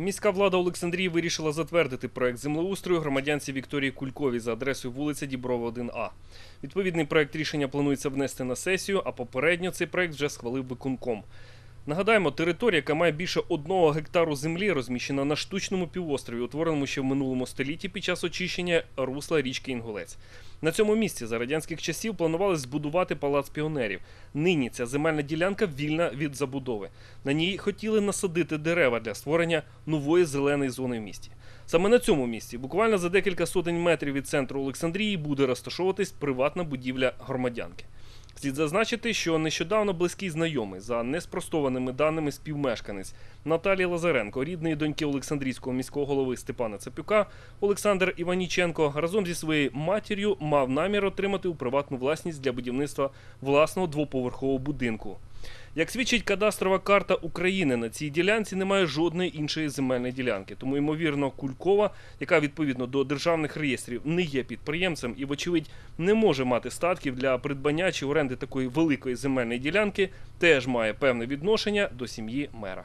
Міська влада Олександрії вирішила затвердити проект землеустрою громадянці Вікторії Кульковій за адресою вулиця Діброва 1А. Відповідний проект рішення планується внести на сесію, а попередньо цей проект вже схвалив виконком. Нагадаємо, територія, яка має більше одного гектару землі, розміщена на штучному півострові, утвореному ще в минулому столітті під час очищення русла річки Інгулець. На цьому місці за радянських часів планували збудувати палац піонерів. Нині ця земельна ділянка вільна від забудови. На ній хотіли насадити дерева для створення нової зеленої зони в місті. Саме на цьому місці, буквально за декілька сотень метрів від центру Олександрії, буде розташовуватись приватна будівля громадянки. Слід зазначити, що нещодавно близький знайомий за неспростованими даними співмешканець Наталії Лазаренко, рідної доньки Олександрійського міського голови Степана Цапюка, Олександр Іваніченко разом зі своєю матір'ю мав намір отримати у приватну власність для будівництва власного двоповерхового будинку. Як свідчить кадастрова карта України, на цій ділянці немає жодної іншої земельної ділянки. Тому, ймовірно, Кулькова, яка відповідно до державних реєстрів не є підприємцем і, вочевидь, не може мати статків для придбання чи оренди такої великої земельної ділянки, теж має певне відношення до сім'ї мера.